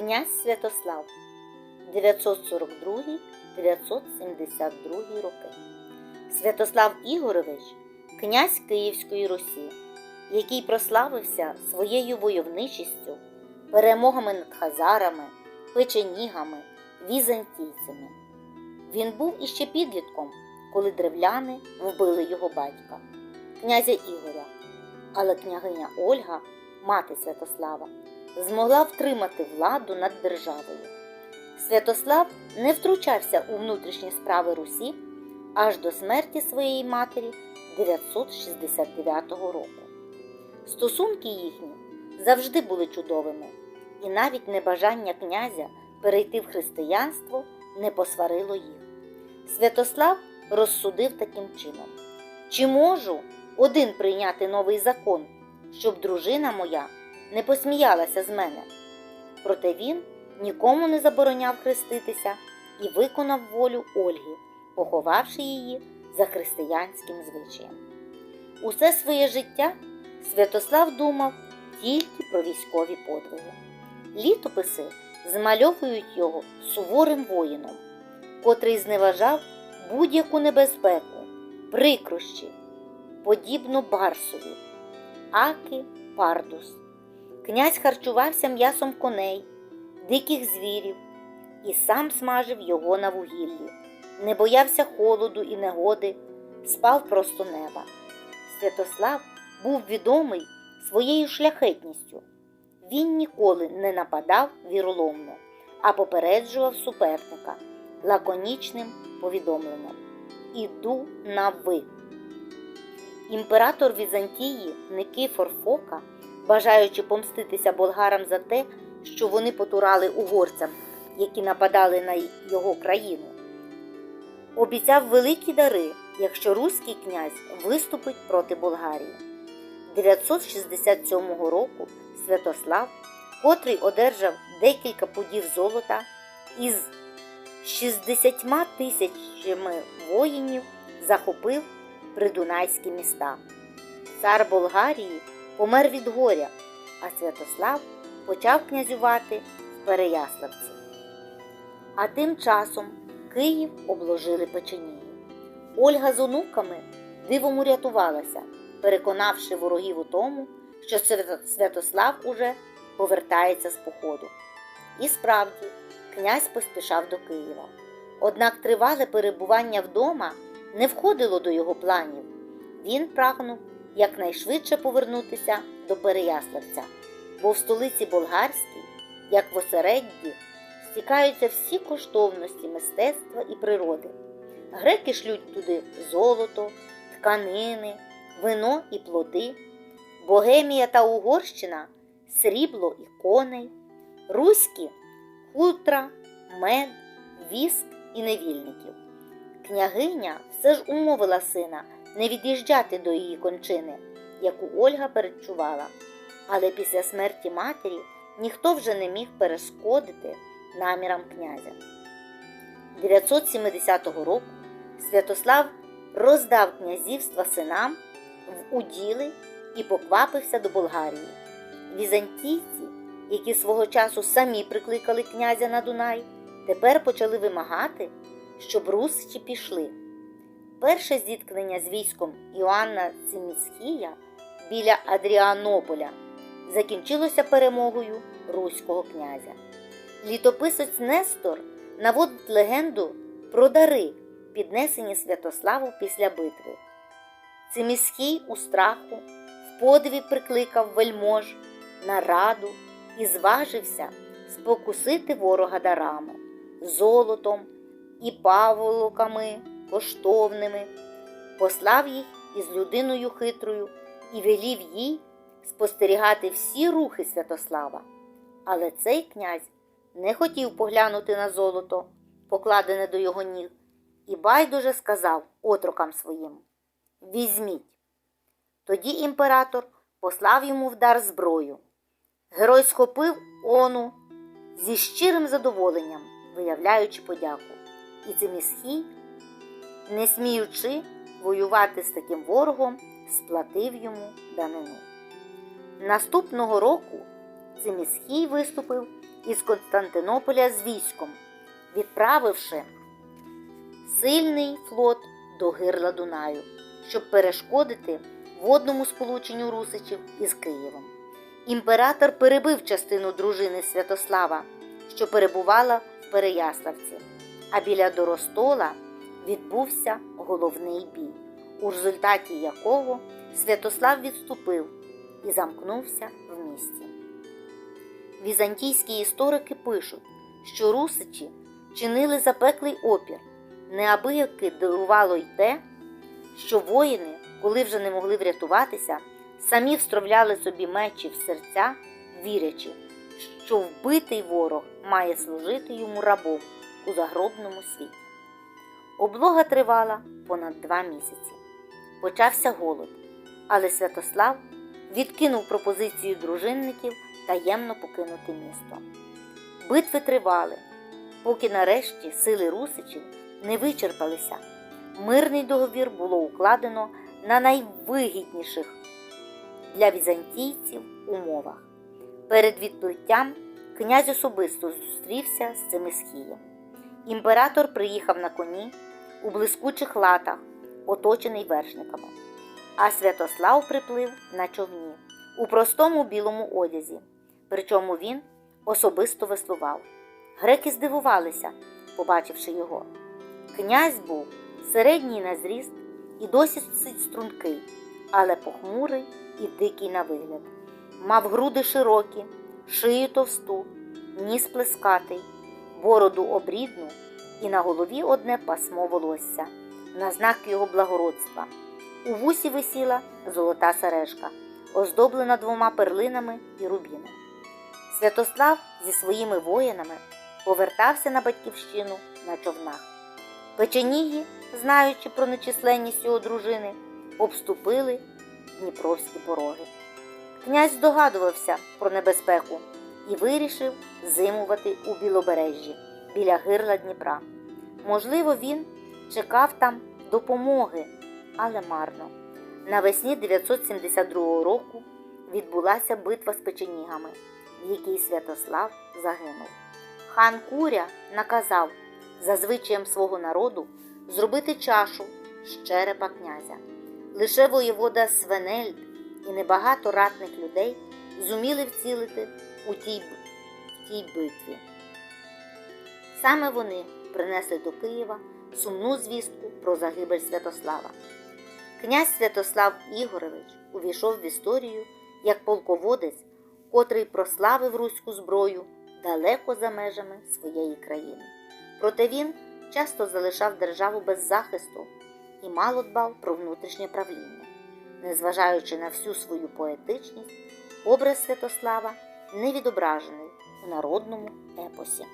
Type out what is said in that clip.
Князь Святослав 942-972 роки. Святослав Ігорович князь Київської Русі, який прославився своєю войовничістю, перемогами над хазарами, печенігами, візантійцями. Він був іще підлітком, коли древляни вбили його батька, князя Ігоря. Але княгиня Ольга, мати Святослава, змогла втримати владу над державою. Святослав не втручався у внутрішні справи Русі аж до смерті своєї матері 969 року. Стосунки їхні завжди були чудовими, і навіть небажання князя перейти в християнство не посварило їх. Святослав розсудив таким чином: чи можу один прийняти новий закон, щоб дружина моя не посміялася з мене? Проте він нікому не забороняв хреститися і виконав волю Ольги, поховавши її за християнським звичаєм. Усе своє життя Святослав думав тільки про військові подвиги. Літописи змальовують його суворим воїном, котрий зневажав будь-яку небезпеку, прикрощі, подібно барсові, аки пардус. Князь харчувався м'ясом коней, диких звірів і сам смажив його на вугіллі, не боявся холоду і негоди, спав просто неба. Святослав був відомий своєю шляхетністю. Він ніколи не нападав віроломно, а попереджував суперника лаконічним повідомленням Іду на ви. Імператор Візантії Никифор Фока, бажаючи помститися болгарам за те, що вони потурали угорцям, які нападали на його країну, обіцяв великі дари, якщо руський князь виступить проти Болгарії. 967 року Святослав, котрий одержав декілька пудів золота із 60 тисячами воїнів, захопив придунайські міста. Цар Болгарії помер від горя, а Святослав почав князювати в Переяславці. А тим часом Київ обложили печеніги. Ольга з онуками дивом урятувалася, переконавши ворогів у тому, що Святослав уже повертається з походу. І справді, князь поспішав до Києва. Однак тривале перебування вдома не входило до його планів. Він прагнув якнайшвидше повернутися до Переяславця, бо в столиці болгарській, як в осередді, стікаються всі коштовності мистецтва і природи. Греки шлють туди золото, тканини, вино і плоди, Богемія та Угорщина срібло і коней, руські хутра, мед, віск і невільників. Княгиня все ж умовила сина не від'їжджати до її кончини, яку Ольга передчувала. Але після смерті матері ніхто вже не міг перешкодити намірам князя. 970 року Святослав роздав князівства синам в уділи і поквапився до Болгарії. Візантійці, які свого часу самі прикликали князя на Дунай, тепер почали вимагати, щоб русичі пішли. Перше зіткнення з військом Іоанна Цимісхія біля Адріанополя закінчилося перемогою руського князя. Літописець Нестор наводить легенду про дари, піднесені Святославу після битви. Цимісхій у страху в подиві прикликав вельмож на раду і зважився спокусити ворога дарами, золотом і паволоками коштовними, послав їх із людиною хитрою і велів їй спостерігати всі рухи Святослава. Але цей князь не хотів поглянути на золото, покладене до його ніг, і байдуже сказав отрокам своїм Візьміть. Тоді імператор послав йому в дар зброю. Герой схопив ону зі щирим задоволенням, виявляючи подяку. І Цимісхій, не сміючи воювати з таким ворогом, сплатив йому данину. Наступного року Цимісхій виступив із Константинополя з військом, відправивши сильний флот до гирла Дунаю, щоб перешкодити водному сполученню русичів із Києвом. Імператор перебив частину дружини Святослава, що перебувала в Переяславці, а біля Доростола відбувся головний бій, у результаті якого Святослав відступив і замкнувся в місті. Візантійські історики пишуть, що русичі чинили запеклий опір, неабияки дивувало й те, що воїни, коли вже не могли врятуватися, самі встромляли собі мечі в серця, вірячи, що вбитий ворог має служити йому рабом у загробному світі. Облога тривала понад два місяці. Почався голод, але Святослав відкинув пропозицію дружинників таємно покинути місто. Битви тривали, поки нарешті сили русичів не вичерпалися. Мирний договір було укладено на найвигідніших для візантійців умовах. Перед відплиттям князь особисто зустрівся з Цимисхієм. Імператор приїхав на коні у блискучих латах, оточений вершниками, а Святослав приплив на човні у простому білому одязі. Причому він особисто веслував. Греки здивувалися, побачивши його. Князь був середній на зріст і досить стрункий, але похмурий і дикий на вигляд. Мав груди широкі, шию товсту, ніс плескатий, бороду обрідну і на голові одне пасмо волосся, на знак його благородства. У вусі висіла золота сережка, оздоблена двома перлинами і рубіном. Святослав зі своїми воїнами повертався на батьківщину на човнах. Печеніги, знаючи про нечисленність його дружини, обступили дніпровські пороги. Князь здогадувався про небезпеку і вирішив зимувати у Білобережжі біля гирла Дніпра. Можливо, він чекав там допомоги, але марно. Навесні 972 року відбулася битва з печенігами, в якій Святослав загинув. Хан Куря наказав за звичаєм свого народу зробити чашу з черепа князя. Лише воєвода Свенельд і небагато ратних людей зуміли вцілити у тій, в тій битві. Саме вони принесли до Києва сумну звістку про загибель Святослава. Князь Святослав Ігорович увійшов в історію як полководець, котрий прославив руську зброю далеко за межами своєї країни. Проте він часто залишав державу без захисту і мало дбав про внутрішнє правління. Незважаючи на всю свою поетичність, образ Святослава не відображений у народному епосі.